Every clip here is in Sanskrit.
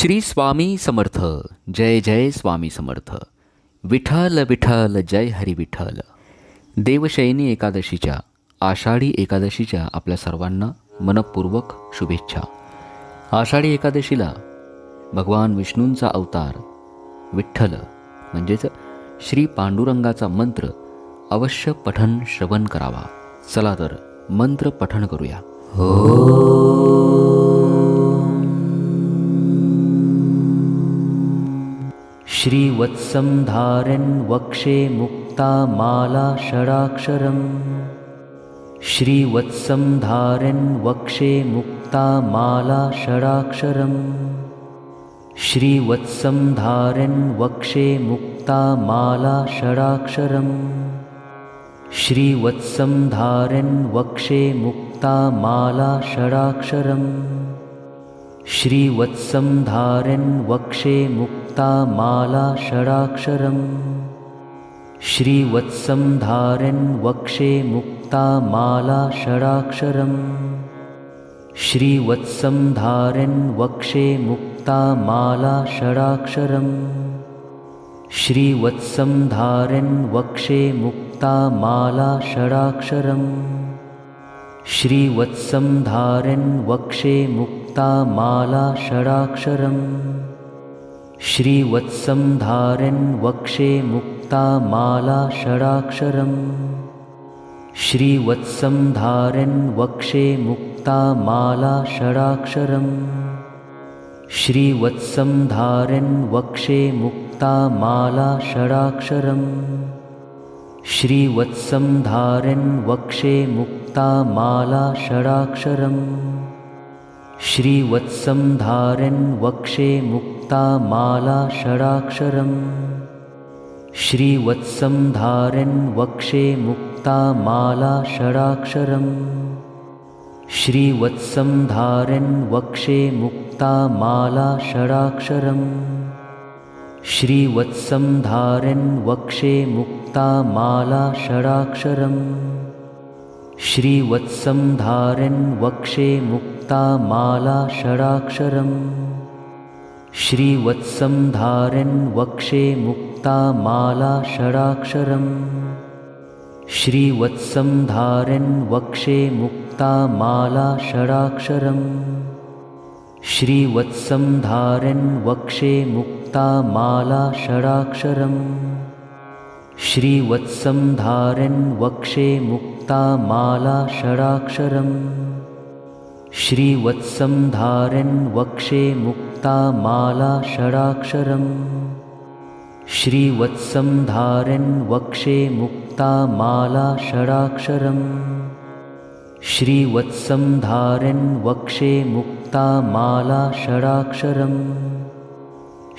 श्री स्वामी समर्थ. जय जय स्वामी समर्थ. विठ्ठल विठ्ठल जय हरी विठ्ठल. देवशयनी एकादशीच्या आषाढी एकादशीच्या आपल्या सर्वांना मनपूर्वक शुभेच्छा. आषाढी एकादशीला भगवान विष्णूंचा अवतार विठ्ठल म्हणजेच श्री पांडुरंगाचा मंत्र अवश्य पठन श्रवण करावा. चला तर मंत्र पठण करूया. हो. श्रीवत्सं धारन् वक्षे मुक्ता माला षडाक्षरम्। श्रीवत्सं धारन् वक्षे मुक्ता माला षडाक्षरम्। श्रीवत्सं धारन् वक्षे मुक्ता माला षडाक्षरम्। श्रीवत्सं धारन् वक्षे मुक्ता माला षडाक्षरम्। श्रीवत्सं धारन् वक्षे मुक्ता माला षडाक्षरम्। श्रीवत्सं धारन् वक्षे मुक्ता माला षडाक्षरम्। श्रीवत्सं धारन् वक्षे मुक्ता माला षडाक्षरम्। श्रीवत्सं धारन् वक्षे मुक्ता माला षडाक्षरम्। श्रीवत्सं धारन् वक्षे मुक्ता माला षडाक्षरम् श्रीवत्सं धारन् वक्षे मुक्ता माला षडाक्षरम्। श्रीवत्सं धारन् वक्षे मुक्ता माला षडाक्षरम्। श्रीवत्सं धारन् वक्षे मुक्ता माला षडाक्षरम्। श्रीवत्सं धारन् वक्षे मुक्ता माला षडाक्षरम्। श्रीवत्सं धारन् वक्षे मुक्ता माला षडाक्षरम्। श्रीवत्सं धारन् वक्षे मुक्ता माला षडाक्षरम्। श्रीवत्सं धारन् वक्षे मुक्ता माला षडाक्षरम्। श्रीवत्सं धारन् वक्षे मुक्ता माला षडाक्षरम्। श्रीवत्सं धारन् वक्षे मुक्ता माला षडाक्षरम् श्रीवत्सं धारन् वक्षे मुक्ता माला षडाक्षरम्। श्रीवत्सं धारन् वक्षे मुक्ता माला षडाक्षरम्। श्रीवत्सं धारन् वक्षे मुक्ता माला षडाक्षरम्। श्रीवत्सं धारन् वक्षे मुक्ता माला षडाक्षरम्। श्रीवत्सं धारन् वक्षे मुक्ता माला षडाक्षरम् श्रीवत्सं धारन् वक्षे मुक्ता माला षडाक्षरम् श्रीवत्सं धारन् वक्षे मुक्ता माला षडाक्षरम्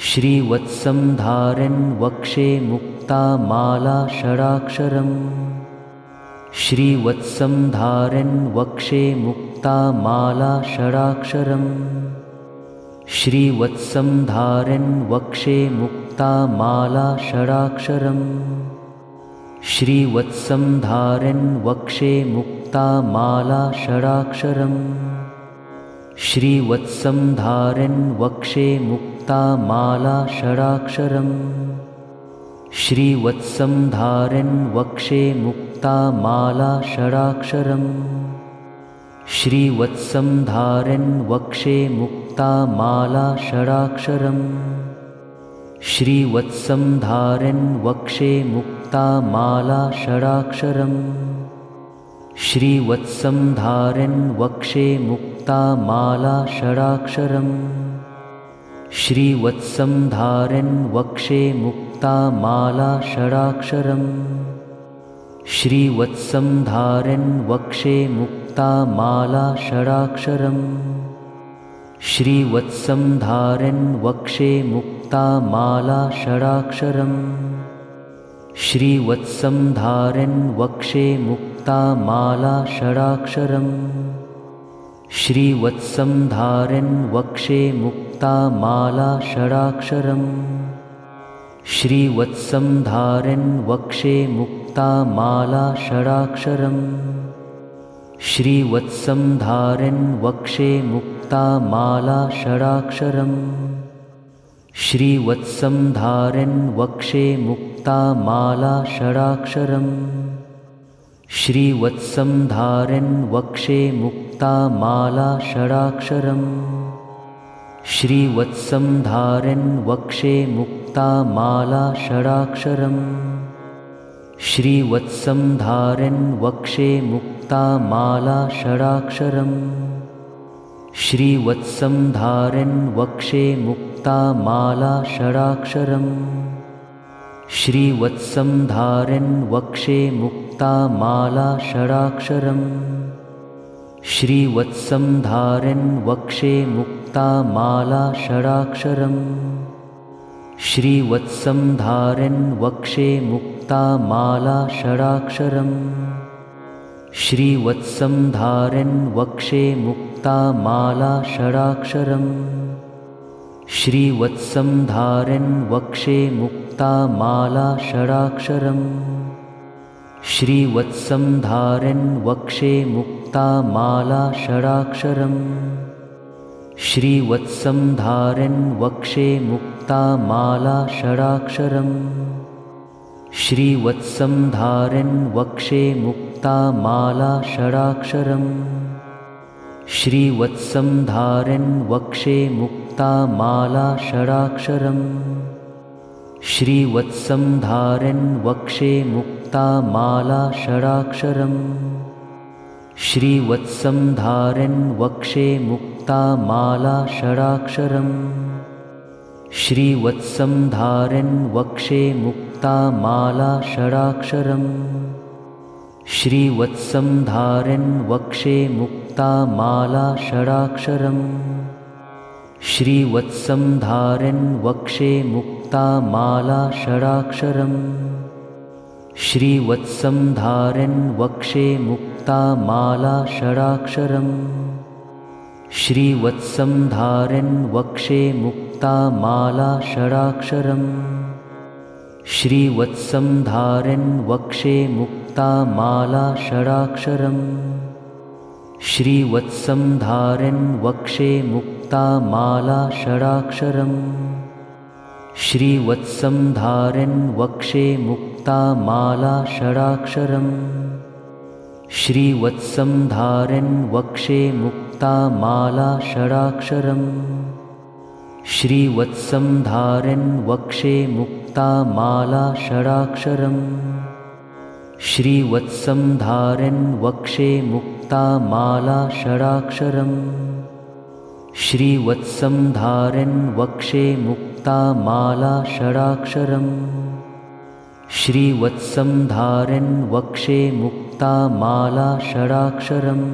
श्रीवत्सं धारन् वक्षे मुक्ता माला षडाक्षरम् श्रीवत्सं धारन् वक्षे मुक्ता माला षडाक्षरम् श्रीवत्सं धारन् वक्षे मुक्ता माला षडाक्षरम्। श्रीवत्सं धारन् वक्षे मुक्ता माला षडाक्षरम्। श्रीवत्सं धारन् वक्षे मुक्ता माला षडाक्षरम्। श्रीवत्सं धारन् वक्षे मुक्ता माला षडाक्षरम् श्रीवत्सं धारन् वक्षे मुक्ता माला षडाक्षरम्। श्रीवत्सं धारन् वक्षे मुक्ता माला षडाक्षरम्। श्रीवत्सं धारन् वक्षे मुक्ता माला षडाक्षरम्। श्रीवत्सं धारन् वक्षे मुक्ता माला षडाक्षरम्। श्रीवत्सं धारन् वक्षे मुक्ता माला षडाक्षरम् श्रीवत्सं धारन् वक्षे मुक्ता माला षडाक्षरम् श्रीवत्सं धारन् वक्षे मुक्ता माला षडाक्षरम् श्रीवत्सं धारन् वक्षे मुक्ता माला षडाक्षरम् श्रीवत्सं धारन् वक्षे मुक्ता माला षडाक्षरम् श्रीवत्सं धारन् वक्षे मुक्ता माला षडाक्षरम्। श्रीवत्सं धारन् वक्षे मुक्ता माला षडाक्षरम्। श्रीवत्सं धारन् वक्षे मुक्ता माला षडाक्षरम्। श्रीवत्सं धारन् वक्षे मुक्ता माला षडाक्षरम् श्रीवत्सं धारन् वक्षे मुक्ता माला षडाक्षरम्। श्रीवत्सं धारन् वक्षे मुक्ता माला षडाक्षरम्। श्रीवत्सं धारन् वक्षे मुक्ता माला षडाक्षरम्। श्रीवत्सं धारन् वक्षे मुक्ता माला षडाक्षरम्। श्रीवत्सं धारन् वक्षे मुक्ता माला षडाक्षरम्। श्रीवत्सं धारन् वक्षे मुक्ता माला षडाक्षरम्। श्रीवत्सं धारन् वक्षे मुक्ता माला षडाक्षरम्। श्रीवत्सं धारन् वक्षे मुक्ता माला षडाक्षरम्। श्रीवत्सं धारन् वक्षे मुक्ता माला षडाक्षरम् श्रीवत्सं धारन् वक्षे मुक्ता माला षडाक्षरम्। श्रीवत्सं धारन् वक्षे मुक्ता माला षडाक्षरम्। श्रीवत्सं धारन् वक्षे मुक्ता माला षडाक्षरम्। श्रीवत्सं धारन् वक्षे मुक्ता माला षडाक्षरम्। श्रीवत्सं धारन् वक्षे मुक्ता माला षडाक्षरम्। श्रीवत्सं धारन् षडाक्षरम्। श्रीवत्सं धारन् षडाक्षरम्। श्रीवत्सं धारन् वक्षे मुक्ता माला षडाक्षरम्। श्रीवत्सं धारन् वक्षे मुक्ता माला षडाक्षरम् श्रीवत्सं धारन् वक्षे मुक्ता माला षडाक्षरम्। श्रीवत्सं धारन् वक्षे मुक्ता माला षडाक्षरम्। श्रीवत्सं धारन् वक्षे मुक्ता माला षडाक्षरम्। श्रीवत्सं धारन् वक्षे मुक्ता माला षडाक्षरम्। श्रीवत्सं धारन् वक्षे मुक्ता माला षडाक्षरम् श्रीवत्सं धारन् वक्षे मुक्ता माला षडाक्षरम् श्रीवत्सं धारन् वक्षे मुक्ता माला षडाक्षरम् श्रीवत्सं धारन् वक्षे मुक्ता माला षडाक्षरम्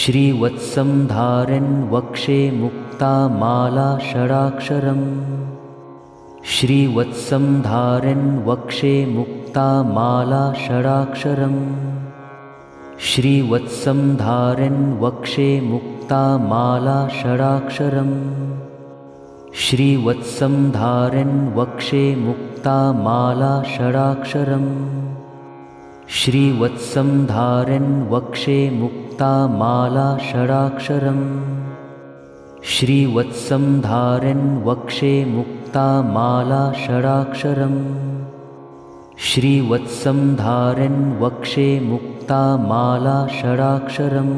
श्रीवत्सं धारन् वक्षे मुक्ता माला षडाक्षरम् श्रीवत्सं धारन् वक्षे मुक्ता माला षडाक्षरम्। श्रीवत्सं धारन् वक्षे मुक्ता माला षडाक्षरम्। श्रीवत्सं धारन् वक्षे मुक्ता माला षडाक्षरम्। श्रीवत्सं धारन् वक्षे मुक्ता माला षडाक्षरम्। श्रीवत्सं धारन् वक्षे मुक्ता माला षडाक्षरम् श्रीवत्सं धारन् वक्षे मुक्ता माला षडाक्षरम्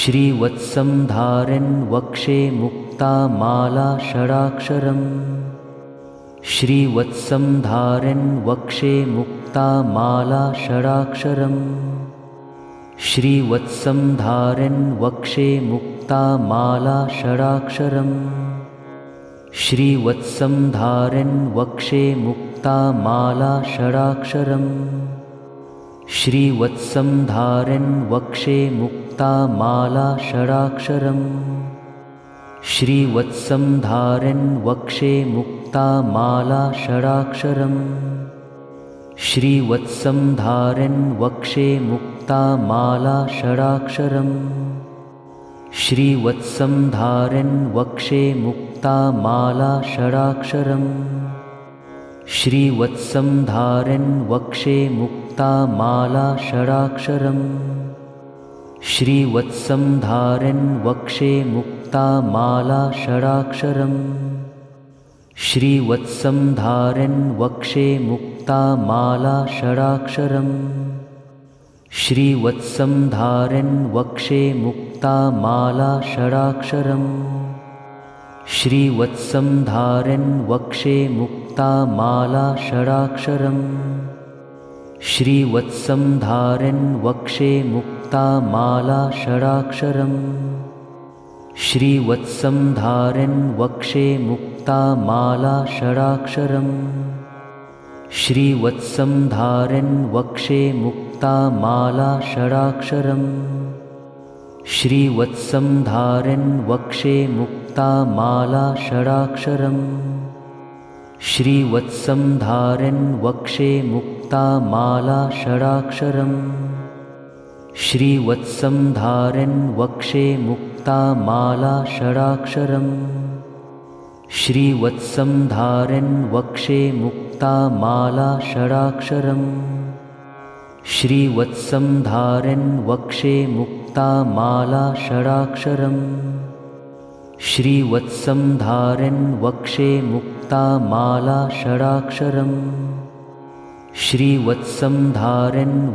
श्रीवत्सं धारन् वक्षे मुक्ता माला षडाक्षरम् श्रीवत्सं धारन् वक्षे मुक्ता माला षडाक्षरम् श्रीवत्सं धारन् वक्षे मुक्ता माला षडाक्षरम् श्रीवत्सं धारन् वक्षे मुक्ता माला षडाक्षरम्। श्रीवत्सं धारन् वक्षे मुक्ता माला षडाक्षरम्। श्रीवत्सं धारन् वक्षे मुक्ता माला षडाक्षरम्। श्रीवत्सं धारन् वक्षे मुक्ता माला षडाक्षरम्। श्रीवत्सं धारन् वक्षे मुक्ता माला षडाक्षरम्। श्रीवत्सं धारन् वक्षे मुक्ता माला षडाक्षरम्। श्रीवत्सं धारन् वक्षे मुक्ता माला षडाक्षरम्। श्रीवत्सं धारन् वक्षे मुक्ता माला षडाक्षरम्। श्रीवत्सं धारन् वक्षे मुक्ता माला षडाक्षरम् श्रीवत्सं धारन् वक्षे मुक्ता माला षडाक्षरम्। श्रीवत्सं धारन् वक्षे मुक्ता माला षडाक्षरम्। श्रीवत्सं धारन् वक्षे मुक्ता माला षडाक्षरम्। श्रीवत्सं धारन् वक्षे मुक्ता माला षडाक्षरम् श्रीवत्सं धारन् वक्षे मुक्ता माला षडाक्षरम्। श्रीवत्सं धारन् वक्षे मुक्ता माला षडाक्षरम्। श्रीवत्सं धारन् वक्षे मुक्ता माला षडाक्षरम्। श्रीवत्सं धारन् वक्षे मुक्ता माला षडाक्षरम्। श्रीवत्सं धारन् वक्षे मुक्ता माला षडाक्षरम् श्रीवत्सं धारन् वक्षे मुक्ता माला षडाक्षरम् श्रीवत्सं धारन्